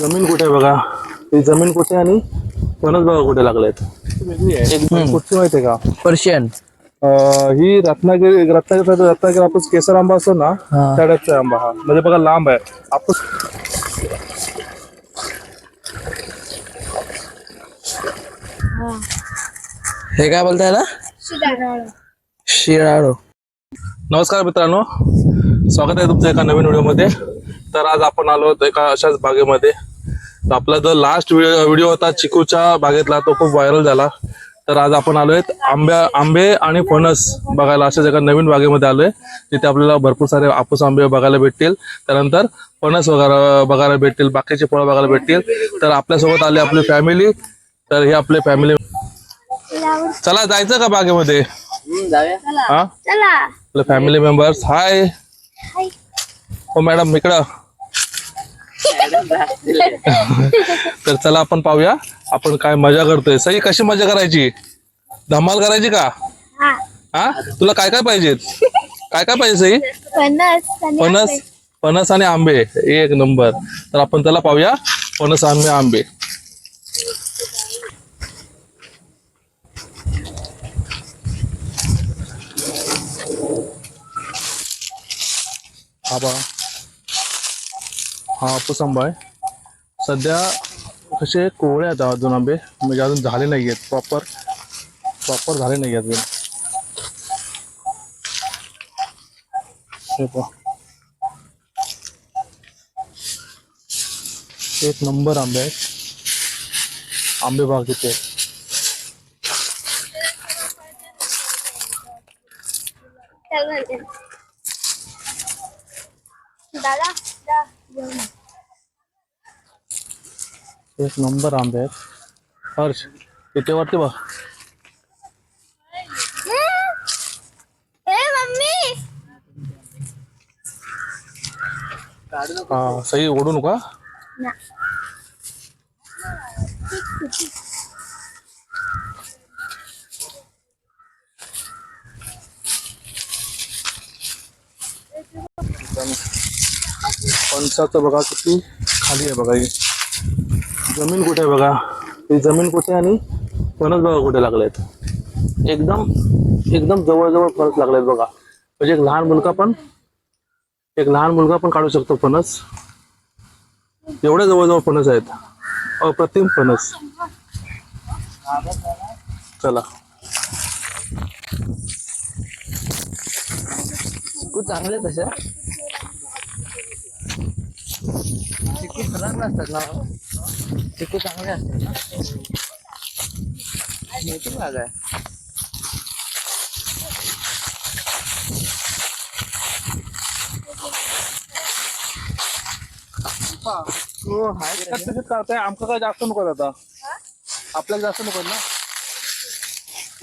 जमीन कुठे आहे बघा? ही जमीन कुठे आणि फणस बघा कुठे लागलेत. कुठची माहितीये का? पर्शियन. अं, ही रत्नागिरी रत्नागिरी रत्नागिरी आपण केसर आंबा असतो ना हा. त्या टाईपचा आंबा हा. म्हणजे बघा लांब आहे. आपण हे काय बोलताय ना शिराळो. नमस्कार मित्रांनो स्वागत आहे तुमचं एका नवीन व्हिडिओमध्ये. तर आज आपण आलो होतो एका अशाच बागेमध्ये. तर आपला जो लास्ट व्हिडिओ होता चिकूच्या बागेतला तो खूप व्हायरल झाला. तर आज आपण आलोय आंब्या आंबे आणि फणस बघायला. अशाच एका नवीन बागेमध्ये आलोय तिथे आपल्याला भरपूर सारे आपूस आंबे बघायला भेटतील. त्यानंतर फणस वगैरे बघायला भेटतील बाकीचे फळं बघायला भेटतील. तर आपल्यासोबत आले आपली फॅमिली तर हे आपले फॅमिली चला जायचं का बागेमध्ये? हा? चला. आपले फॅमिली मेंबर्स हाय हो मॅडम इकडं. तर चला आपण पाहूया. आपण काय मजा करतोय. सई कशी मजा करायची? धमाल करायची का? हा. तुला काय काय पाहिजेत काय काय पाहिजे सई? फणस फणस? आणि आंबे. एक नंबर. तर आपण त्याला पाहूया. फणस आंबे आंबे. हा हा हापूस आंबा आहे. सध्या कसे कोवळे आहेत अजून आंबे. म्हणजे अजून झाले नाही आहेत. प्रॉपर प्रॉपर झाले नाही आहेत अजून. हे एक नंबर आंबे आहेत. आंबे बाग तिथे आहेत. चल म्हणते. दादा दा. एक नंबर आंबे आहेत हर्ष तिथे मम्मी. हा सही ओढू नका. ना. बघा किती खाली आहे बघा ही. जमीन कुठे आहे बघा? ही जमीन कुठे आहे आणि फणस बघा कुठे लागलेत. एकदम एकदम जवळजवळ फणस लागलेत बघा. म्हणजे एक लहान मुलगा पण एक लहान मुलगा पण काढू शकतो फणस एवढ्या जवळजवळ फणस आहेत. अप्रतिम फणस चला. खूप चांगले तशा. चिकू खराब नसतात ना? चिकू चांगले असतात ना? मोठी बाग आहे हो हाय. तसंच करताय? आमचं काय जास्त नको आता. आपल्याला जास्त नको ना?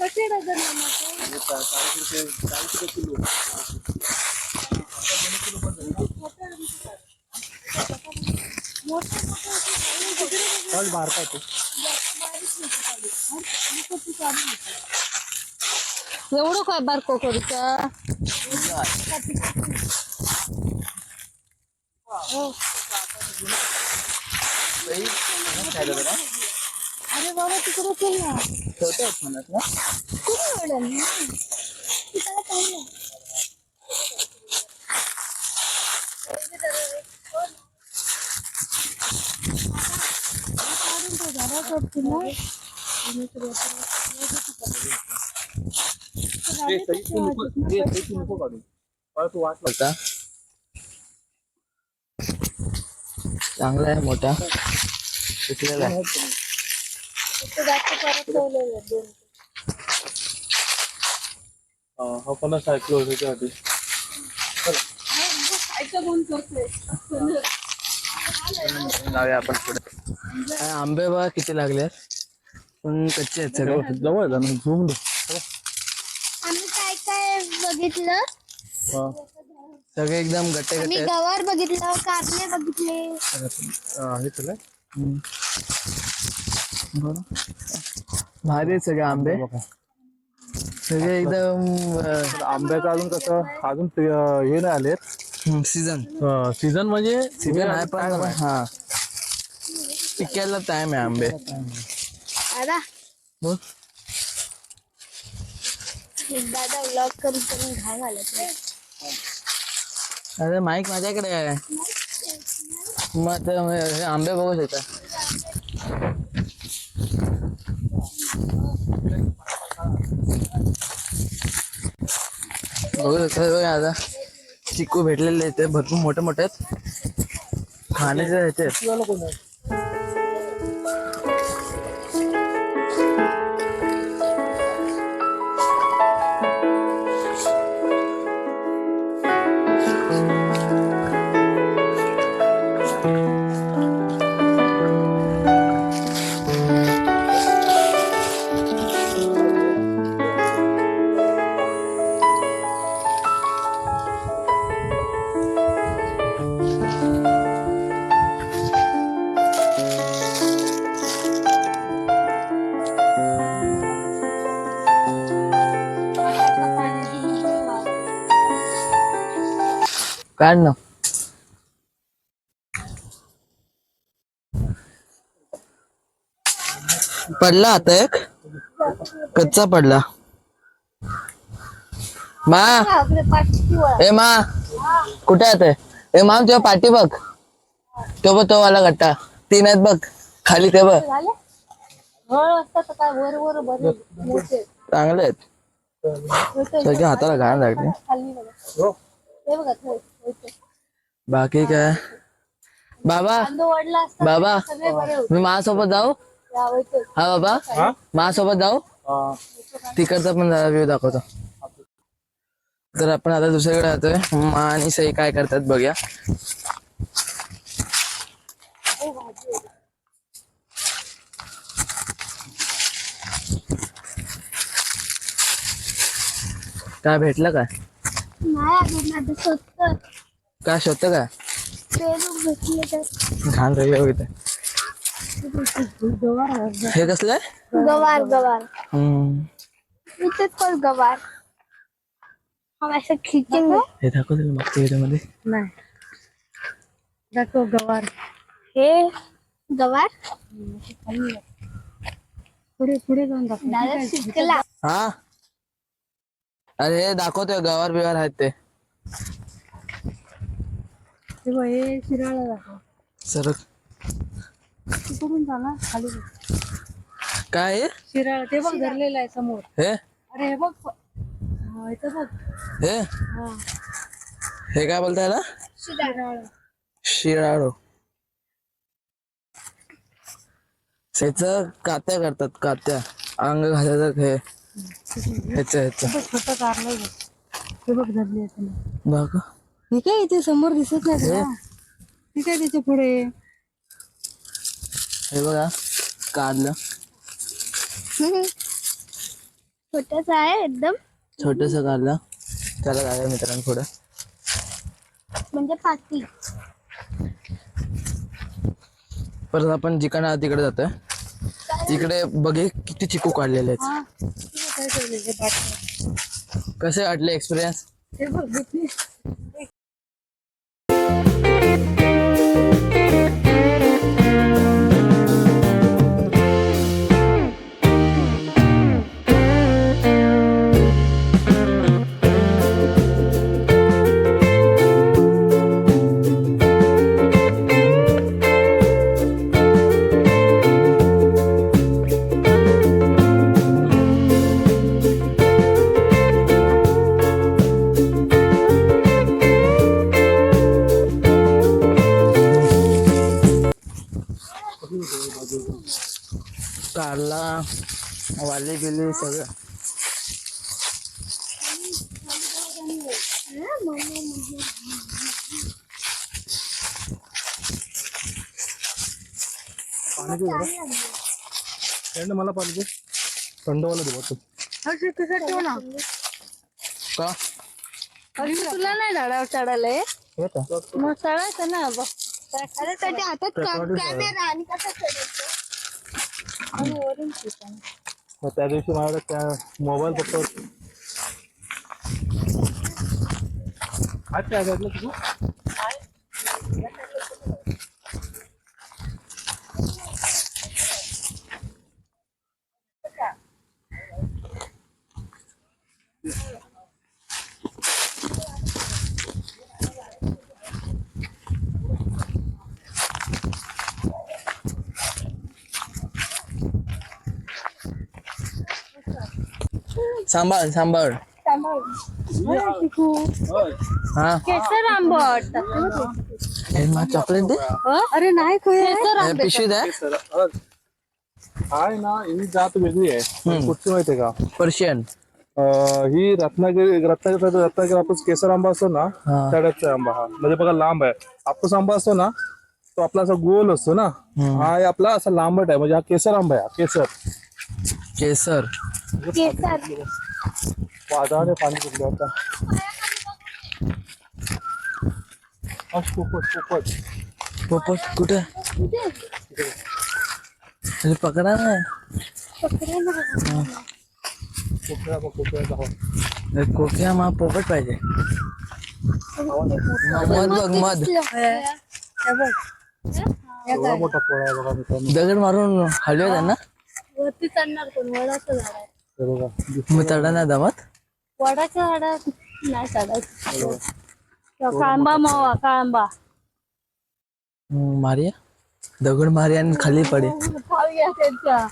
कसे डझन मामाचे? चल मारता तू एवढं काय बारको करूचा अरे बाबा तिकडे चल ना. छोटे आहेत म्हणत ना कुठे एवढं ना? तिकडे पाहिलं. काढून ठेव, झाडं तोडतील ना. नको काढू तू वाट होता चांगला आहे मोठा. पिकलेला आहे जास्त हा पण सायकल होतं त्यासाठी जाऊया आपण पुढे. आंबे बघा किती लागले पण कच्चे आहेत सगळे. जवळ आहे ना झूम दे. आम्ही काय काय बघितलं? हा. सगळे एकदम गट्टे आम्ही गट्टे गवार बघितलं कारले बघितले. हा, हे तुला बरं. भारी आहेत सगळे आंबे. सगळे एकदम आंब्याचं अजून कसं अजून ते, अं, हे नाही आलेत. सीझन सीझन म्हणजे सीझन आहे पण हा. पिकायला टाइम आहे आंबे. दादा बोल. दादा व्लॉग करून करून घाय घालत अरे माईक माझ्याकडे आहे. मग हे आंबे बघू शकता. बघू शकता हे बघा आता. चिकू भेटलेले आहेत भरपूर मोठे मोठे आहेत. खाण्याचे आहेत काढ ना पडला आता एक. कच्चा पडला. मा. ए मा. कुठे आहे ए माम तुझ्या पाठी बघ. तो बघ तो वाला गट्टा तीन आहेत बघ. खाली ते बघ. चांगले आहेत. हाताला घाण लागली. बाकी काय? बाबा असता बाबा सगळे बरे होते. मी माझ्यासोबत जाऊ? हा बाबा? माझ्यासोबत जाऊ? तिकडचा पण जरा व्ह्यू दाखवतो. तर आपण आता दुसरीकडे जातोय. मा आणि सई काय करतात बघूया. काय भेटलं काय? नाही स्वतः काय लोक भेटले तर. घाण राहिली इथे. हे कसलं? आहे गवार गवार. हम्म. इथेच पण गवार. हम ऐसे खींचेंगे हे मागच्या नाही. दाखव गवार. हे गवार? पुढे पुढे जाऊन दाखव. दादा शिकला. हा? अरे हे दाखवतोय गवार बिवार आहेत ते. हे शिराळा दाखव. सर तिकडून झाला खाली बघ. काय आहे? शिराळा ते बघ धरलेलं आहे समोर. हे? अरे हे बघ. हा, इथं बघ. हे? हा. हे काय बोलताय ना शिराळा. शिराळो. त्याच कात्या करतात कात्या. अंग घालायचं हे. ह्याच ह्याच छोटं कारलं बघ. ते बघ धरले दाखव हे काय इथे समोर दिसत नाही तुला? हे काय त्याच्या पुढे? हे बघा काढलं छोटस आहे एकदम. छोटस काढलं त्याला काय मित्रांनो पुढं. म्हणजे पाती. परत आपण जिकडे तिकडे जातोय. तिकडे बघे किती चिकू काढलेले आहेत. ठेवलेलं कसे वाटले एक्सपिरियन्स हे बघ वाले गेले सगळं. मला पाहिजे थंडवाला दे ठेव ना. का? तुला नाही झाडावर चढायला? मग चढायचं ना त्याच्या हातात कॅमेरा आणि कसं चढायचं? आणि वरून मग त्या दिवशी माझ्याकडे त्या मोबाईल फक्त आज सांभाळ सांभाळ हा केसर आंबा वाटतात हे मा चॉकलेट दे अरे नाही केसर हे पिशवी द्या आहे ना ही जात वेगळी आहे कुठची माहितीये का पर्शियन अं, ही रत्नागिरी रत्नागिरी रत्नागिरी आपण केसर आंबा असतो ना हा. त्या आंबा हा म्हणजे बघा लांब आहे आंबा असतो ना तो आपला असा गोल असतो ना हा आहे आपला असा लांबट आहे म्हणजे हा केसर आंबा आहे हा, केसर केसर वादळाने पाणी सुटलं आता हा, पोपट पोपट पोपट कुठे अरे पकडा ना मा पोपट पाहिजे मध बघ मध एवढा मोठा पोळा बघा दगड मारून हलवे त्यांना वरती चढणार कोण वडाचं झाड आहे हे बघा मग नाही वडाच्या झाडात नाही मावा कांबा. हम्म, मारिया? दगड मारिया आणि खाली पडे. खाऊया त्यांच्या.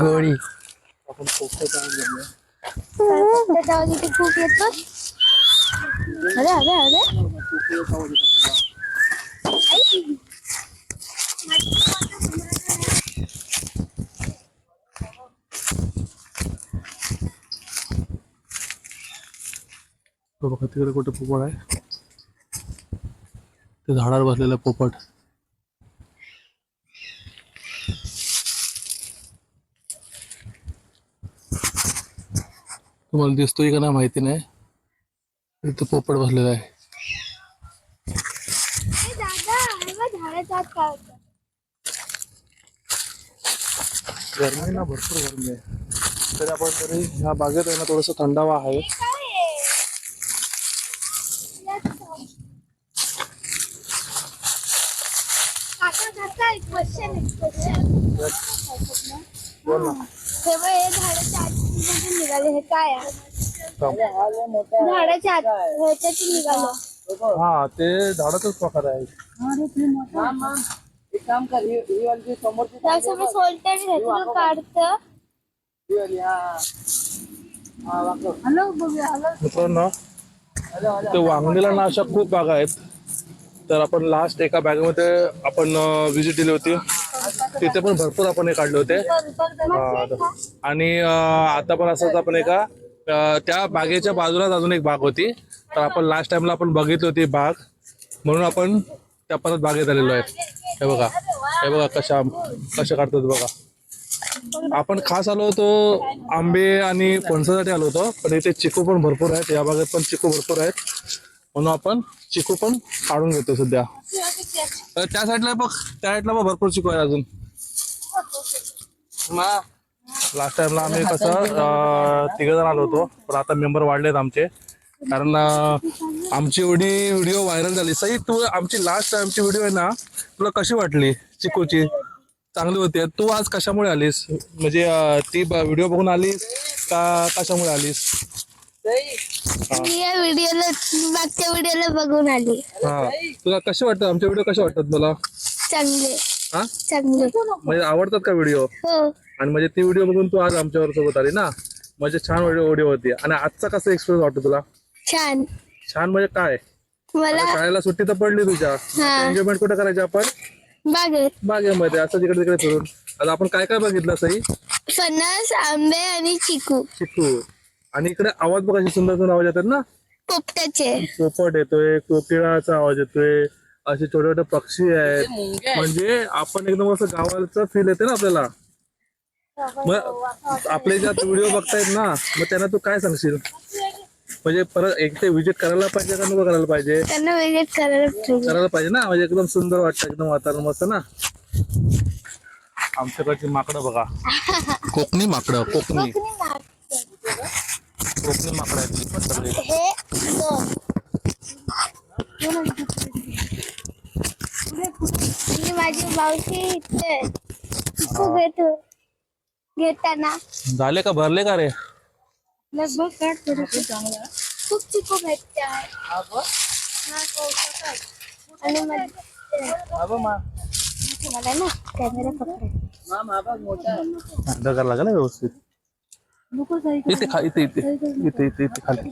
गोळी. आपण. त्याच्या खूप येतात अरे अरे अरे. बघा तिकडे कुठे पोपट आहे. ते झाडावर बसलेलं पोपट. तुम्हाला दिसतोय का नाही माहिती नाही. इथं पोपट बसलेला आहे. गरमी ना भरपूर गरमी आहे. तरी आपण तरी ह्या बागेत आहे ना थोडस थंडावा आहे काका काका एक क्वेश्चन एक क्वेश्चन बोल ना तेव्हा हे झाडाच्या आतमध्ये निघाले हे काय आहे? थांब. झाडाच्या आत ह्याच्यातून निघालं. हा ते झाडाचाच प्रकार आहे. सोलते आणि ह्यातून काढतं. मित्रांनो ते वांगणीला ना अशा खूप बागा आहेत. तर आपण लास्ट एका बॅगेमध्ये आपण व्हिजिट दिली होती. तिथे पण भरपूर आपण हे काढले होते. हा, आणि अं, आता पण असंच आपण एका अं, त्या बागेच्या बाजूलाच अजून एक बाग होती. तर आपण लास्ट टाइमला आपण बघितली होती बाग. म्हणून आपण त्या परत बागेत आलेलो आहे हे बघा. हे बघा कशा कशा काढतात बघा. आपण खास आलो होतो आंबे आणि फणसासाठी आलो होतो. पण इथे चिकू पण भरपूर आहेत. या बागेत पण चिकू भरपूर आहेत. म्हणून आपण चिकू पण काढून घेतो सध्या. तर त्या साईडला बघ त्या साईडला बघ भरपूर चिकू आहे अजून लास्ट टाइमला आम्ही कसं तिघ जण आलो होतो पण आता मेंबर वाढलेत आमचे. कारण आमची एवढी व्हिडिओ व्हायरल झाली. सई तू आमची लास्ट टाइमची व्हिडिओ आहे ना तुला कशी वाटली चिकूची? चांगली होती. तू आज कशामुळे आलीस? म्हणजे ती व्हिडिओ बघून आलीस का कशामुळे आलीस? मी या व्हिडिओला मागच्या व्हिडिओला बघून आली. हा. तुला कसे वाटतात? आमचे व्हिडिओ कसे वाटतात तुला चांगले. हा? चांगले. म्हणजे आवडतात का व्हिडिओ? हो. आणि म्हणजे ती व्हिडिओ बघून तू आज आमच्यावर सोबत आली ना? म्हणजे छान व्हिडिओ होती. आणि आजचा कसा एक्सपिरियन्स वाटतो तुला? छान. छान म्हणजे काय? मला आता शाळेला सुट्टी तर पडली तुझ्या. एन्जॉयमेंट कुठे करायची आपण? बागेत. बागेमध्ये. असं तिकडे तिकडे फिरून. आता आपण काय काय बघितलं सई? फणस आंबे आणि चिकू. चिकू. आणि इकडे आवाज बघ सुंदर सुंदर आवाज येतात ना? पोपटाचे पोपट येतोय कोकिळाचा आवाज येतोय. असे छोटे छोटे पक्षी आहेत. म्हणजे आपण एकदम असं गावाचं फील येते ना आपल्याला? मग आपले ज्या व्हिडिओ बघतायत ना मग त्यांना तू काय सांगशील? म्हणजे परत एक ते विजिट करायला पाहिजे का नको करायला पाहिजे? त्यांना विजिट करायला पाहिजे. करायला पाहिजे ना म्हणजे एकदम सुंदर वाटतं एकदम वातावरण मस्त ना? आमच्याकडची माकडं बघा. कोकणी माकडं कोकणी. कोकणी माकडं आहेत पण सगळी. हे दोन आणि माझी मावशी इथे चिकू घेतो घेताना झाले का भरले का रे। लगभग काढ थोडं चांगला खूप चिकू भेटते आहे पावसात. आणि मला ना कॅमेरा पकडायचा अंडर करायला लागेल ना व्यवस्थित। इथे खा इथे इथे. इथे इथे इथे खाली.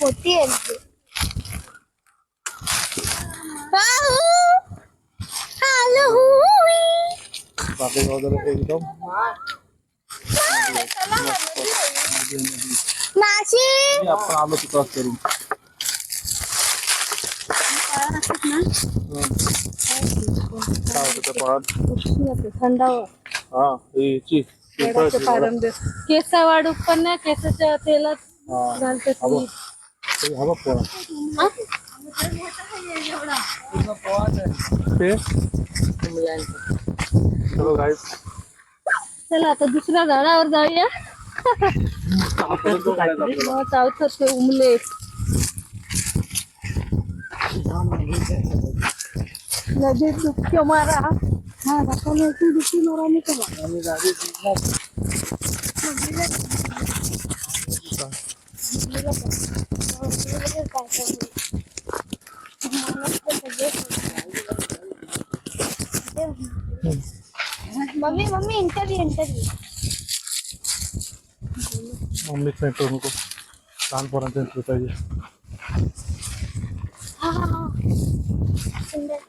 मोठी आहे ती. आहू. आलो हुई. बाकी वगैरे एकदम. माशी आपण आलो तिथं करून हा याची केस वाढू पण केसाच्या तेलात घालतात हवा पोळा ते चलो guys. चला आता दुसऱ्या झाडावर जाऊया मग चावतात ते उमले नदीत डुबक्या मारा हा दाखवलं डुबकी मारा मी करा mummy mummy interview interview mummy centre नको लहान पोरांचं entry पाहिजे हा हा हा सुंदर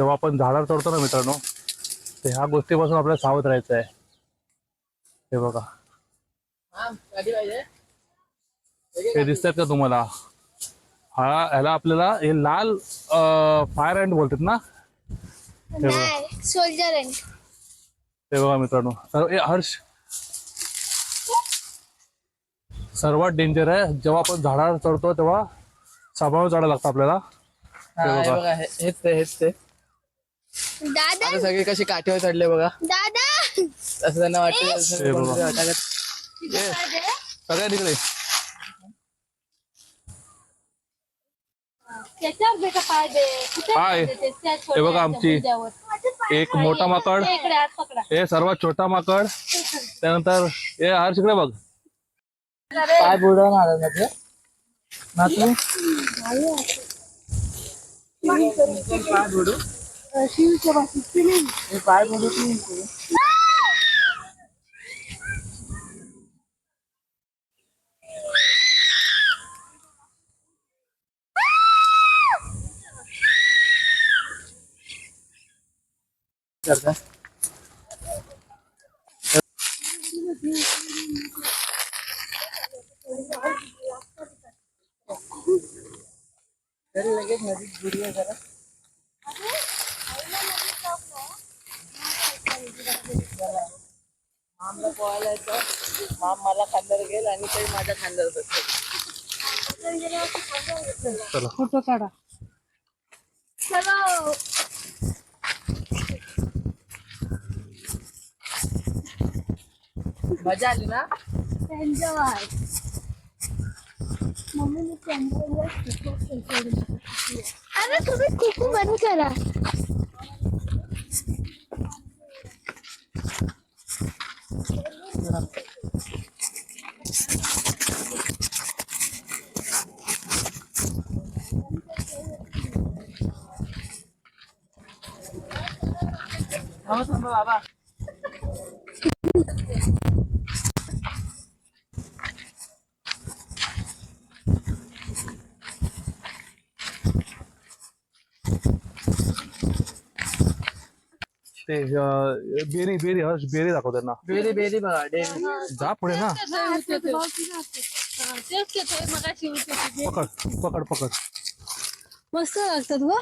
जेव्हा आपण झाडावर चढतो ना मित्रांनो तर ह्या गोष्टीपासून आपल्याला सावध राहायचं आहे. हे बघा. हे दिसतात का तुम्हाला? हा ह्याला आपल्याला हे लाल फायर अँड बोलतात ना? हे बघा. नाही सोल्जर अँड हे बघा मित्रांनो. सर्व हर्ष. सर्वात डेंजर आहे जेव्हा आपण झाडावर चढतो तेव्हा सांभाळून चढायला लागतं आपल्याला. हा हे हे बघा. हे- हेच ते हेच ते. दादा! आता सगळे कशी काठीवर चढले बघा. दादा! असं त्यांना वाटतं सगळ्या तिकडे. त्याच्यावर बेटा पाय दे. कुठे पाय. पाय दे? त्या हे छोट्या बघा आमची. एक मोठा माकड. ते इकडे हात पकडा. हे सर्वात छोटा माकड. त्यानंतर हे हर्ष इकडे बघ. पाय बुडवून आला ना ते? ना तू? पाय बुडू. शिवच्या बाबतीत नाही. मी पाय बुडू तू करता तरी लगेच नदीत बुडूया जरा मामला पोहायला येतं माम मला खांद्यावर गेल आणि ते माझ्या खांद्यावर बसले चला. फोटो काढा. चलो. मजा आली ना? एन्जॉय मम्मीने कॅमेरा अरे तुम्ही कुकू बंद करा. बाबा. ते बेरी बेरी हर्ष बेरी दाखव त्यांना. बेरी बेरी बघा डेरी. जा पुढे ना. पकड पकड पकड. मस्त लागतात ग.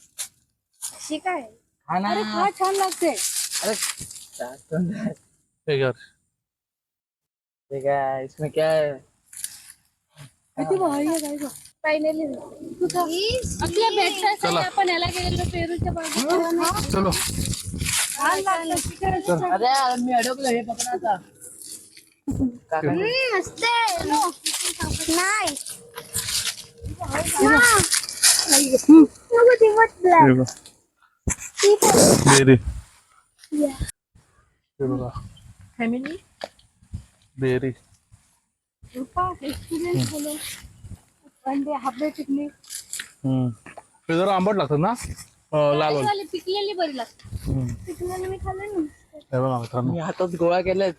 खाना अरे खा छान लागते अरे हे. ठीक है इसमें क्या है? किती भारी आहे काय फायनली आपल्या भेटण्यासाठी चला. आपण याला गेलेलो पेरूच्या चलो. छान लागलं शिकायला अरे मी अडकलो हे पकडा आता. काका. मस्त नाही हे बघ. बेरी हे बघा फॅमिली बेरी एक्सपिरियन्स बोलो one day half day picnic हम्म. ते जरा आंबट लागतात ना अं, लाल वाले. पिकलेली बरी लागते हम्म. पिकलेली मी खाल्ले ना हे बघा मित्रांनो मी हातात गोळा केलेत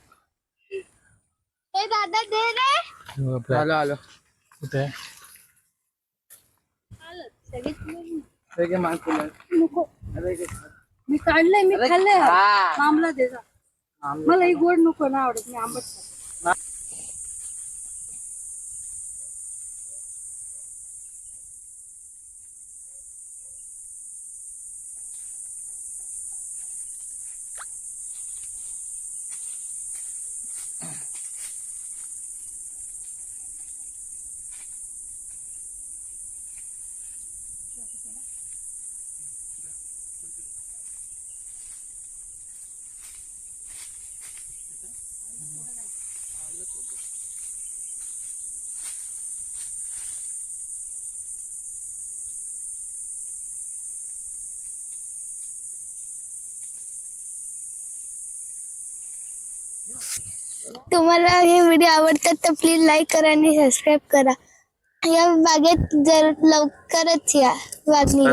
ए दादा दे रे हे बघा. आलो आलो कुठे आहे? सगळीच हे नको. मी काढलंय मी खाल्लंय हा. आमला दे जा. मला ही गोड नको ना आवडत मी आंबट तुम्हाला हे व्हिडिओ आवडतात तर प्लीज लाईक करा आणि सबस्क्राईब करा. या बागेत जर लवकरच या वागणी